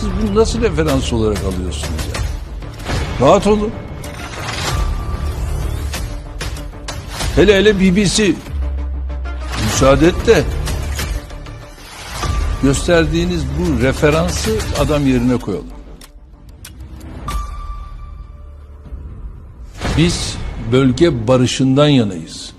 Siz bunu nasıl referans olarak alıyorsunuz ya? Rahat olun. Hele hele BBC. Müsaade et de gösterdiğiniz bu referansı adam yerine koyalım. Biz bölge barışından yanayız.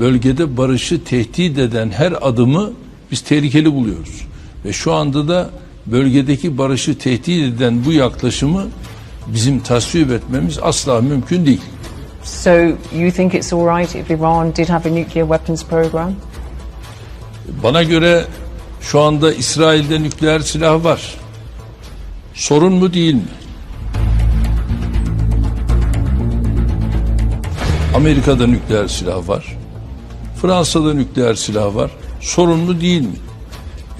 Bölgede barışı tehdit eden her adımı biz tehlikeli buluyoruz. Ve şu anda da bölgedeki barışı tehdit eden bu yaklaşımı bizim tasvip etmemiz asla mümkün değil. So you think it's all right if Iran did have a nuclear weapons program? Bana göre şu anda İsrail'de nükleer silah var. Sorun mu değil mi? Amerika'da nükleer silah var. Fransa'da nükleer silah var. Sorun mu değil mi?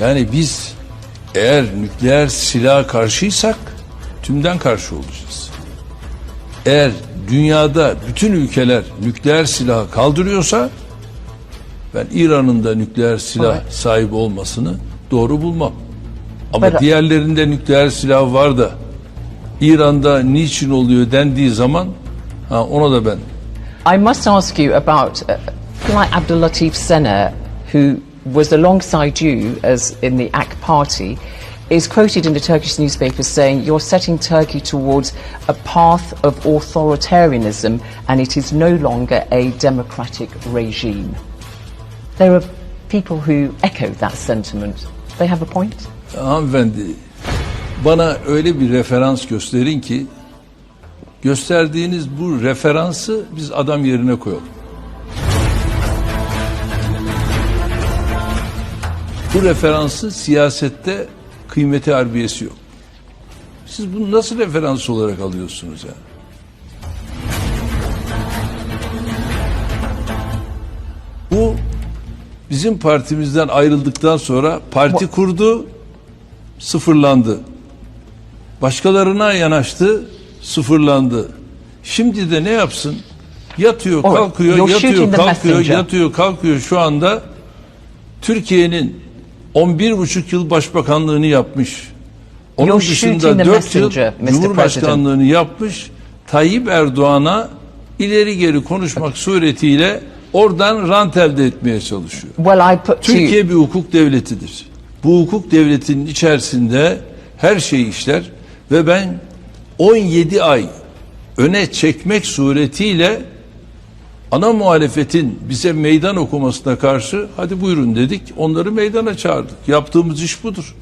Yani biz eğer nükleer silaha karşıysak tümden karşı olacağız. Eğer dünyada bütün ülkeler nükleer silahı kaldırıyorsa ben İran'ın da nükleer silah Evet. sahibi olmasını doğru bulmam. Ama But- diğerlerinde nükleer silah var da İran'da niçin oluyor dendiği zaman ha ona da ben I must ask you about uh, like Abdul Latif Sena, who was alongside you as in the AK party, is quoted in the Turkish newspapers saying you're setting Turkey towards a path of authoritarianism and it is no longer a democratic regime. There are people who echo that sentiment. They have a point. hanımefendi bana öyle bir referans gösterin ki gösterdiğiniz bu referansı biz adam yerine koyalım. Bu referansın siyasette kıymeti harbiyesi yok. Siz bunu nasıl referans olarak alıyorsunuz ya? Bu bizim partimizden ayrıldıktan sonra parti kurdu, sıfırlandı. Başkalarına yanaştı, sıfırlandı. Şimdi de ne yapsın? Yatıyor, kalkıyor, yatıyor, kalkıyor, yatıyor, kalkıyor. Şu anda Türkiye'nin 11 buçuk yıl başbakanlığını yapmış. Onun You're dışında shooting the 4 yıl. Cumhurbaşkanlığını yapmış. Tayyip Erdoğan'a ileri geri konuşmak suretiyle oradan rant elde etmeye çalışıyor. Well, I put you, Türkiye bir hukuk devletidir. Bu hukuk devletinin içerisinde her şey işler ve ben 17 ay öne çekmek suretiyle ana muhalefetin bize meydan okumasına karşı hadi buyurun dedik. Onları meydana çağırdık. Yaptığımız iş budur.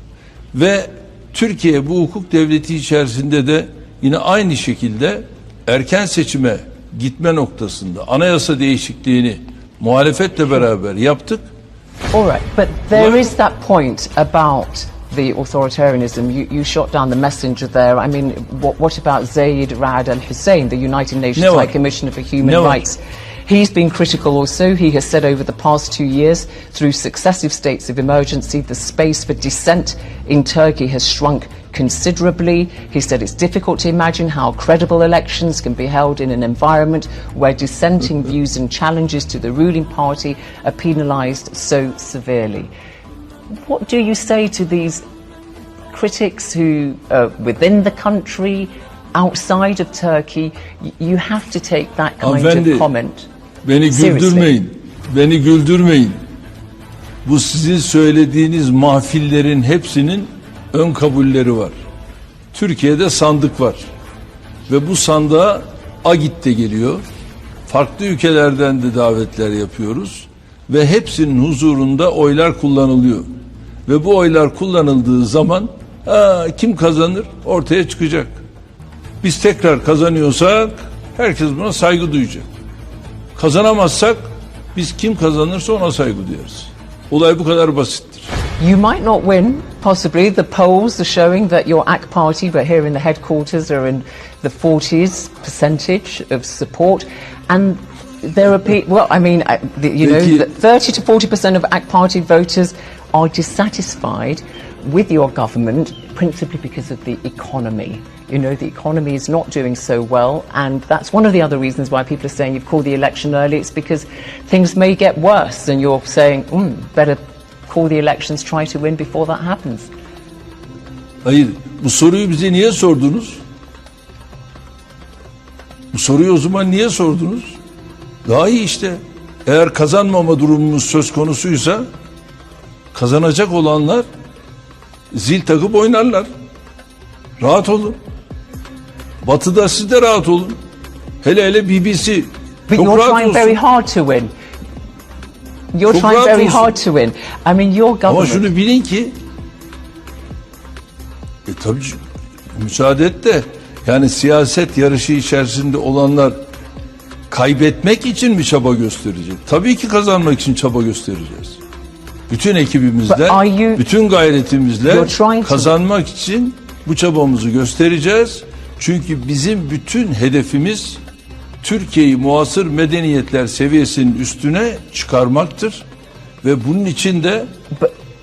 Ve Türkiye bu hukuk devleti içerisinde de yine aynı şekilde erken seçime gitme noktasında anayasa değişikliğini muhalefetle beraber yaptık. All right, but there is that point about the authoritarianism. You, you shot down the messenger there. I mean, what, what about Zaid Rad Al Hussein, the United Nations? High Commissioner for Human? Rights? He's been critical also. He has said over the past two years, through successive states of emergency, the space for dissent in Turkey has shrunk considerably. He said it's difficult to imagine how credible elections can be held in an environment where dissenting views and challenges to the ruling party are penalised so severely. What do you say to these critics who are within the country, outside of Turkey? You have to take that kind Hanımefendi, of comment. Beni güldürmeyin. Beni güldürmeyin. Bu sizin söylediğiniz mahfillerin hepsinin ön kabulleri var. Türkiye'de sandık var. Ve bu sandığa Agit de geliyor. Farklı ülkelerden de davetler yapıyoruz. Ve hepsinin huzurunda oylar kullanılıyor. Ve bu oylar kullanıldığı zaman ha, kim kazanır ortaya çıkacak. Biz tekrar kazanıyorsak herkes buna saygı duyacak. Kazanamazsak biz kim kazanırsa ona saygı duyarız. Olay bu kadar basittir. You might not win, possibly. The polls are showing that your AK party, but here in the headquarters, are in the 40s percentage of support. And there are people, well, I mean, you know, Peki- that 30 to 40% of AK party voters are dissatisfied with your government principally because of the economy. You know, the economy is not doing so well, and that's one of the other reasons why people are saying you've called the election early. It's because things may get worse, and you're saying, mm, better call the elections, try to win before that happens. Hayır, Bu soruyu bize niye sordunuz? Bu soruyu o zaman niye sordunuz? Daha iyi işte. Eğer kazanmama durumumuz söz konusuysa kazanacak olanlar zil takıp oynarlar. Rahat olun. Batı'da siz de rahat olun. Hele hele BBC. But Çok you're rahat trying olsun. very hard to win. You're Çok trying very olsun. hard to win. I mean, your Ama government. şunu bilin ki e tabii müsaade et de yani siyaset yarışı içerisinde olanlar kaybetmek için mi çaba gösterecek? Tabii ki kazanmak için çaba göstereceğiz. Bütün ekibimizle, you- bütün gayretimizle kazanmak için bu çabamızı göstereceğiz. Çünkü bizim bütün hedefimiz Türkiye'yi muasır medeniyetler seviyesinin üstüne çıkarmaktır. Ve bunun için de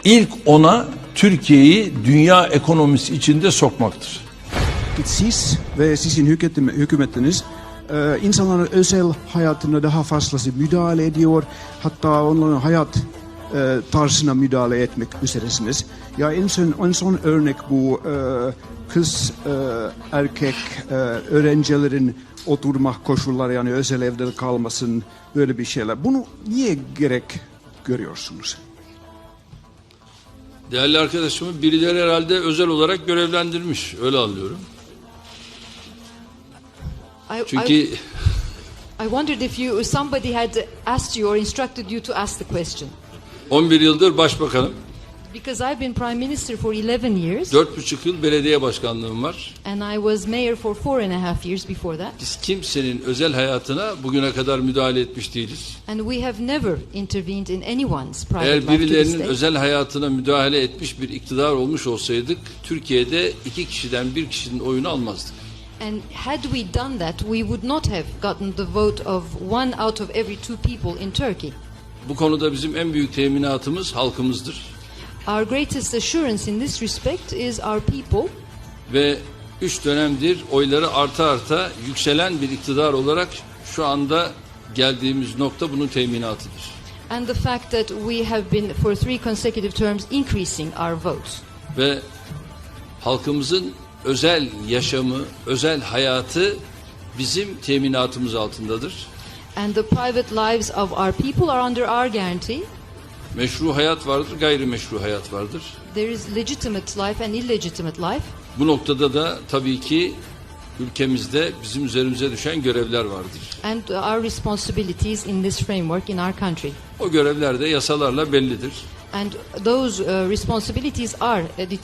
ilk ona Türkiye'yi dünya ekonomisi içinde sokmaktır. Siz ve sizin hükümet- hükümetiniz e, insanların özel hayatına daha fazlası müdahale ediyor. Hatta onların hayat e, tarzına müdahale etmek üzeresiniz. Ya en son, en son örnek bu e, kız e, erkek e, öğrencilerin oturma koşulları yani özel evde kalmasın böyle bir şeyler. Bunu niye gerek görüyorsunuz? Değerli arkadaşımı birileri herhalde özel olarak görevlendirmiş. Öyle anlıyorum. I, Çünkü I, I wondered if you somebody had asked you or instructed you to ask the question. 11 yıldır başbakanım. Because I've been prime minister for 11 years 4,5 yıl belediye başkanlığım var. and I was mayor for four and a half years before that. Biz kimsenin özel hayatına bugüne kadar müdahale etmiş değiliz. And we have never intervened in anyone's private Eğer life this birilerinin özel hayatına müdahale etmiş bir iktidar olmuş olsaydık Türkiye'de iki kişiden bir kişinin oyunu almazdık. And had we done that, we would not have gotten the vote of one out of every two people in Turkey. Bu konuda bizim en büyük teminatımız halkımızdır. Our greatest assurance in this respect is our people. Ve üç dönemdir oyları arta arta yükselen bir iktidar olarak şu anda geldiğimiz nokta bunun teminatıdır. And the fact that we have been for three consecutive terms increasing our votes. Ve halkımızın özel yaşamı, özel hayatı bizim teminatımız altındadır. And the private lives of our people are under our guarantee. Meşru hayat vardır, gayrimeşru hayat vardır. There is legitimate life and illegitimate life. Bu noktada da tabii ki ülkemizde bizim üzerimize düşen görevler vardır. And our responsibilities in this framework in our country. O görevler de yasalarla bellidir. And those uh, responsibilities are uh, determined.